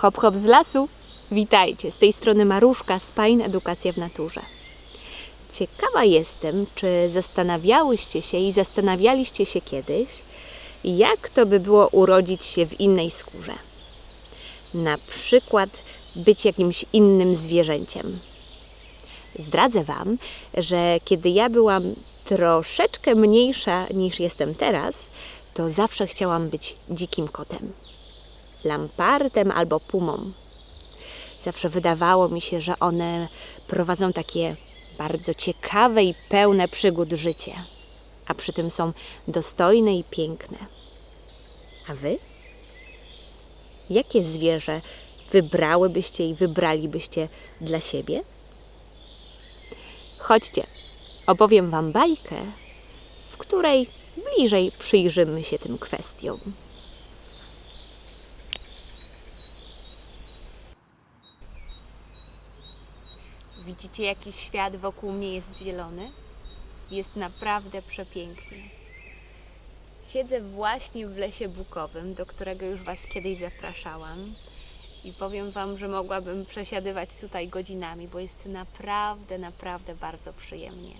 Hop hop z lasu. Witajcie, z tej strony Maruszka z Edukacja w Naturze. Ciekawa jestem, czy zastanawiałyście się i zastanawialiście się kiedyś, jak to by było urodzić się w innej skórze. Na przykład być jakimś innym zwierzęciem. Zdradzę Wam, że kiedy ja byłam troszeczkę mniejsza niż jestem teraz, to zawsze chciałam być dzikim kotem lampartem albo pumą. Zawsze wydawało mi się, że one prowadzą takie bardzo ciekawe i pełne przygód życie, a przy tym są dostojne i piękne. A wy? Jakie zwierzę wybrałybyście i wybralibyście dla siebie? Chodźcie, opowiem Wam bajkę, w której bliżej przyjrzymy się tym kwestiom. Widzicie, jaki świat wokół mnie jest zielony? Jest naprawdę przepiękny. Siedzę właśnie w lesie bukowym, do którego już Was kiedyś zapraszałam. I powiem Wam, że mogłabym przesiadywać tutaj godzinami, bo jest naprawdę, naprawdę bardzo przyjemnie.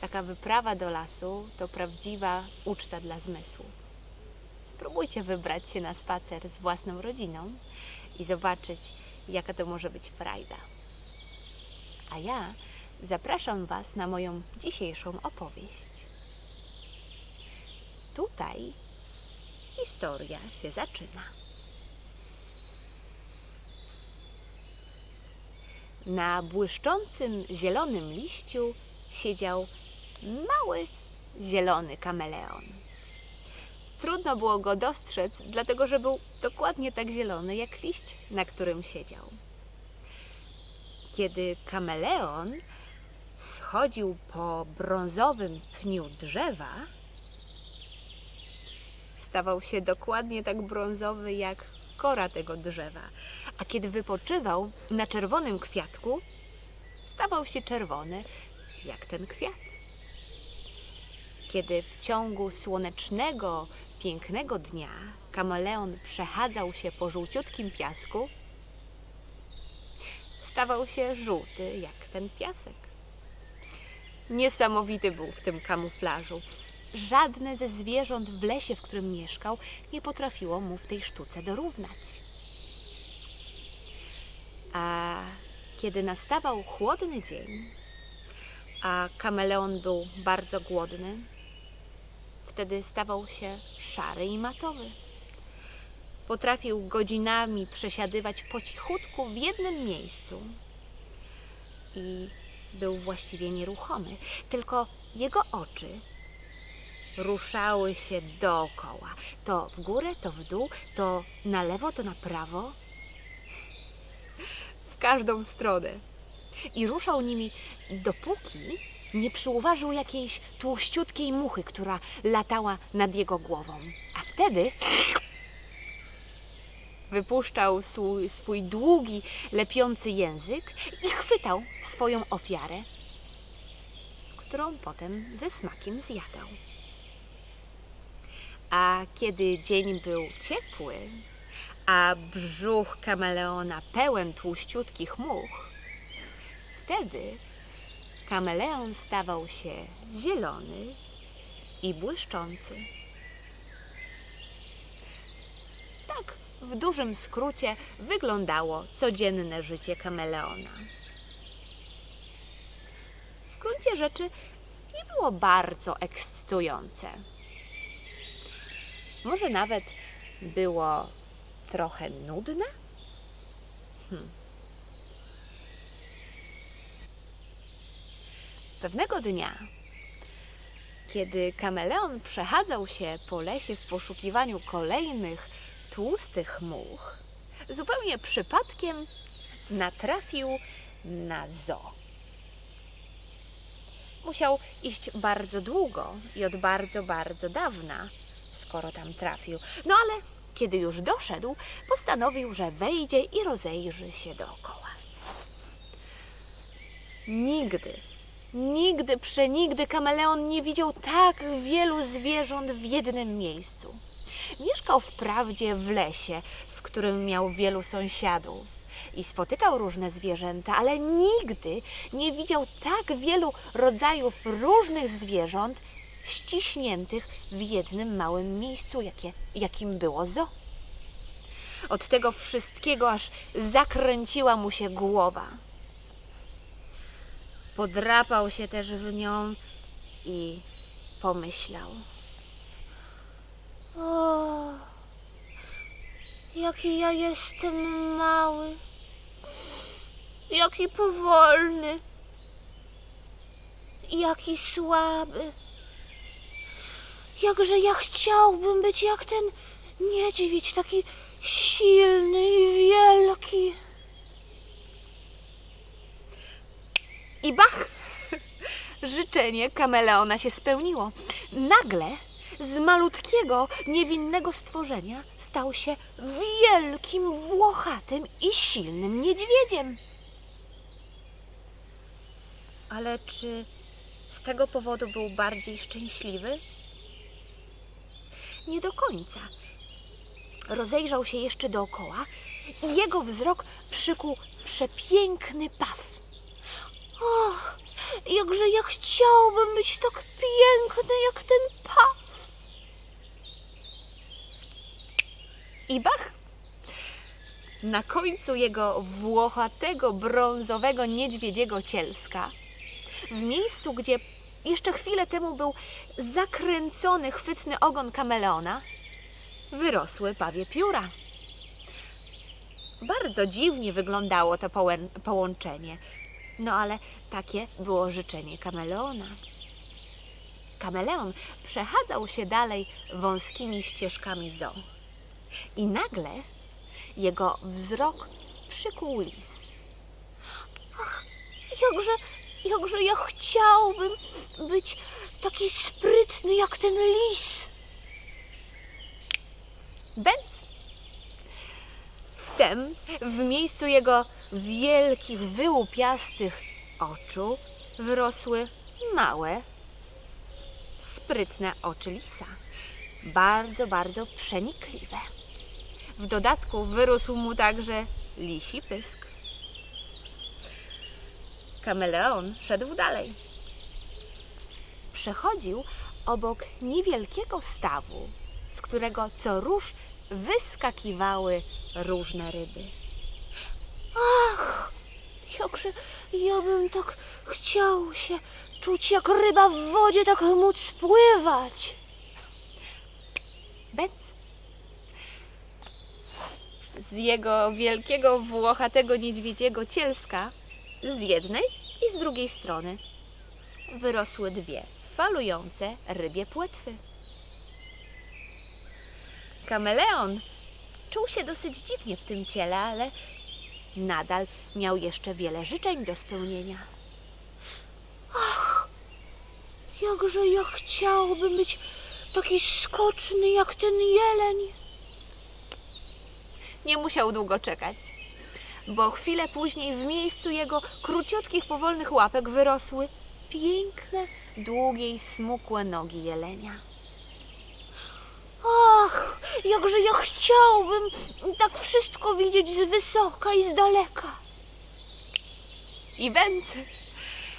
Taka wyprawa do lasu to prawdziwa uczta dla zmysłów. Spróbujcie wybrać się na spacer z własną rodziną i zobaczyć, jaka to może być frajda. A ja zapraszam Was na moją dzisiejszą opowieść. Tutaj historia się zaczyna. Na błyszczącym zielonym liściu siedział mały zielony kameleon. Trudno było go dostrzec, dlatego że był dokładnie tak zielony jak liść, na którym siedział. Kiedy kameleon schodził po brązowym pniu drzewa, stawał się dokładnie tak brązowy jak kora tego drzewa. A kiedy wypoczywał na czerwonym kwiatku, stawał się czerwony jak ten kwiat. Kiedy w ciągu słonecznego, pięknego dnia kameleon przechadzał się po żółciutkim piasku, stawał się żółty jak ten piasek. Niesamowity był w tym kamuflażu. Żadne ze zwierząt w lesie, w którym mieszkał, nie potrafiło mu w tej sztuce dorównać. A kiedy nastawał chłodny dzień, a kameleon był bardzo głodny, wtedy stawał się szary i matowy. Potrafił godzinami przesiadywać po cichutku w jednym miejscu i był właściwie nieruchomy, tylko jego oczy ruszały się dookoła, to w górę, to w dół, to na lewo, to na prawo, w każdą stronę. I ruszał nimi dopóki nie przyuważył jakiejś tłuściutkiej muchy, która latała nad jego głową. A wtedy wypuszczał swój, swój długi, lepiący język i chwytał swoją ofiarę, którą potem ze smakiem zjadał. A kiedy dzień był ciepły, a brzuch kameleona pełen tłuściutkich much, wtedy kameleon stawał się zielony i błyszczący. Tak w dużym skrócie wyglądało codzienne życie kameleona. W gruncie rzeczy nie było bardzo ekscytujące. Może nawet było trochę nudne? Hmm. Pewnego dnia, kiedy kameleon przechadzał się po lesie w poszukiwaniu kolejnych tłustych much, zupełnie przypadkiem natrafił na zoo. Musiał iść bardzo długo i od bardzo, bardzo dawna, skoro tam trafił. No ale kiedy już doszedł, postanowił, że wejdzie i rozejrzy się dookoła. Nigdy, nigdy, przenigdy kameleon nie widział tak wielu zwierząt w jednym miejscu. Mieszkał wprawdzie w lesie, w którym miał wielu sąsiadów i spotykał różne zwierzęta, ale nigdy nie widział tak wielu rodzajów różnych zwierząt ściśniętych w jednym małym miejscu, jakie, jakim było zoo. Od tego wszystkiego aż zakręciła mu się głowa. Podrapał się też w nią i pomyślał. O, jaki ja jestem mały. Jaki powolny. Jaki słaby. Jakże ja chciałbym być jak ten niedźwiedź, taki silny i wielki. I bach! Życzenie kameleona się spełniło. Nagle z malutkiego, niewinnego stworzenia stał się wielkim, włochatym i silnym niedźwiedziem. Ale czy z tego powodu był bardziej szczęśliwy? Nie do końca. Rozejrzał się jeszcze dookoła i jego wzrok przykuł przepiękny paw. Och, jakże ja chciałbym być tak piękny jak ten paw. I bach! Na końcu jego włochatego, brązowego niedźwiedziego cielska, w miejscu, gdzie jeszcze chwilę temu był zakręcony, chwytny ogon kameleona, wyrosły pawie pióra. Bardzo dziwnie wyglądało to połączenie, no ale takie było życzenie kameleona. Kameleon przechadzał się dalej wąskimi ścieżkami zoo. I nagle jego wzrok przykuł lis. Jakże, jakże ja chciałbym być taki sprytny jak ten lis. Bęc! Wtem w miejscu jego wielkich, wyłupiastych oczu wyrosły małe, sprytne oczy lisa. Bardzo, bardzo przenikliwe. W dodatku wyrósł mu także lisi pysk. Kameleon szedł dalej. Przechodził obok niewielkiego stawu, z którego co róż wyskakiwały różne ryby. Jakże ja bym tak chciał się czuć jak ryba w wodzie, tak móc pływać. Benz. Z jego wielkiego, włochatego niedźwiedziego cielska z jednej i z drugiej strony wyrosły dwie falujące rybie płetwy. Kameleon czuł się dosyć dziwnie w tym ciele, ale nadal miał jeszcze wiele życzeń do spełnienia. Jakże ja chciałbym być taki skoczny jak ten jeleń. Nie musiał długo czekać, bo chwilę później w miejscu jego króciutkich, powolnych łapek wyrosły piękne, długie i smukłe nogi jelenia. Ach, jakże ja chciałbym tak wszystko widzieć z wysoka i z daleka. I węce.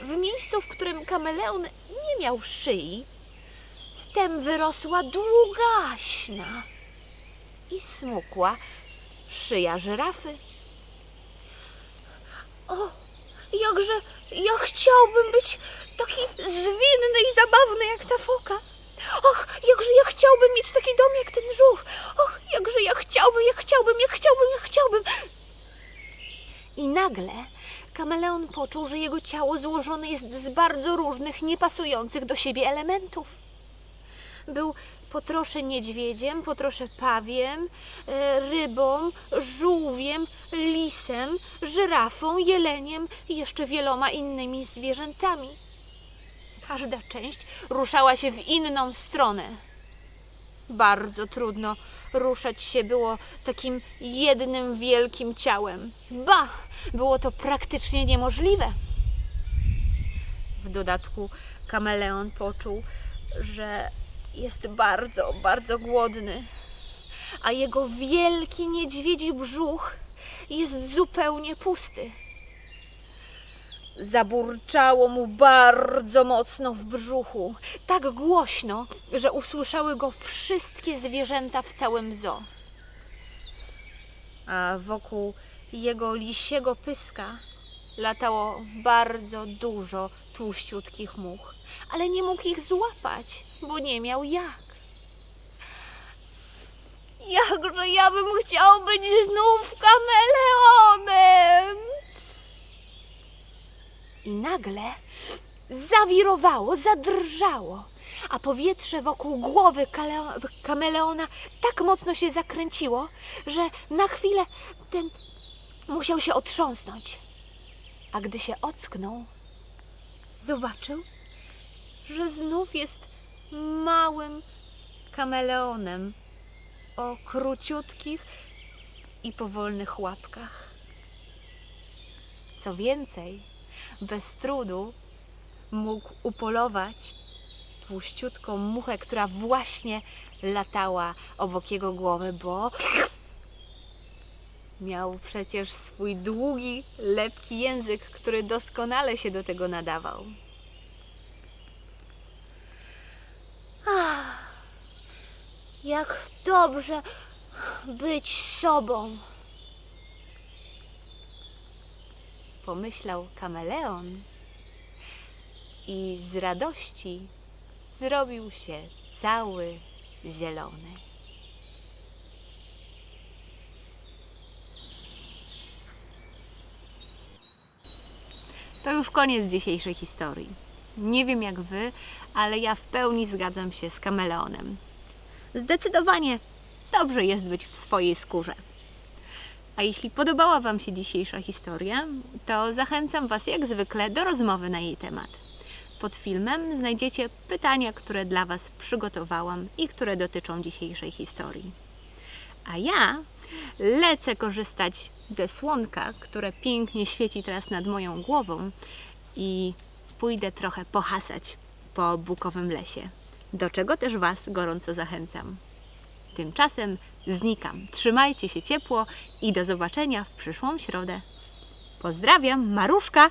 W miejscu, w którym kameleon nie miał szyi, wtem wyrosła długaśna i smukła szyja żyrafy. O, jakże ja chciałbym być taki zwinny i zabawny jak ta foka. Och, jakże ja chciałbym mieć taki dom jak ten żółw. Och, jakże ja chciałbym, ja chciałbym, ja chciałbym, ja chciałbym. I nagle kameleon poczuł, że jego ciało złożone jest z bardzo różnych, niepasujących do siebie elementów. Był po trosze niedźwiedziem, po trosze pawiem, e, rybą, żółwiem, lisem, żyrafą, jeleniem i jeszcze wieloma innymi zwierzętami. Każda część ruszała się w inną stronę. Bardzo trudno ruszać się było takim jednym wielkim ciałem. Ba, było to praktycznie niemożliwe. W dodatku kameleon poczuł, że jest bardzo, bardzo głodny. a jego wielki niedźwiedzi brzuch jest zupełnie pusty. Zaburczało mu bardzo mocno w brzuchu, tak głośno, że usłyszały go wszystkie zwierzęta w całym zoo. A wokół jego lisiego pyska latało bardzo dużo tłuściutkich much, ale nie mógł ich złapać, bo nie miał jak. Jakże ja bym chciał być znów kameleonem! I nagle zawirowało, zadrżało, a powietrze wokół głowy kameleona tak mocno się zakręciło, że na chwilę ten musiał się otrząsnąć. A gdy się ocknął, zobaczył, że znów jest małym kameleonem o króciutkich i powolnych łapkach. Co więcej, bez trudu mógł upolować tłuściutką muchę, która właśnie latała obok jego głowy, bo miał przecież swój długi, lepki język, który doskonale się do tego nadawał. Jak dobrze być sobą. Pomyślał kameleon i z radości zrobił się cały zielony. To już koniec dzisiejszej historii. Nie wiem jak wy, ale ja w pełni zgadzam się z kameleonem. Zdecydowanie dobrze jest być w swojej skórze. A jeśli podobała Wam się dzisiejsza historia, to zachęcam Was jak zwykle do rozmowy na jej temat. Pod filmem znajdziecie pytania, które dla Was przygotowałam i które dotyczą dzisiejszej historii. A ja lecę korzystać ze słonka, które pięknie świeci teraz nad moją głową i pójdę trochę pohasać po bukowym lesie, do czego też Was gorąco zachęcam. Tymczasem znikam. Trzymajcie się ciepło i do zobaczenia w przyszłą środę. Pozdrawiam, Maruszka!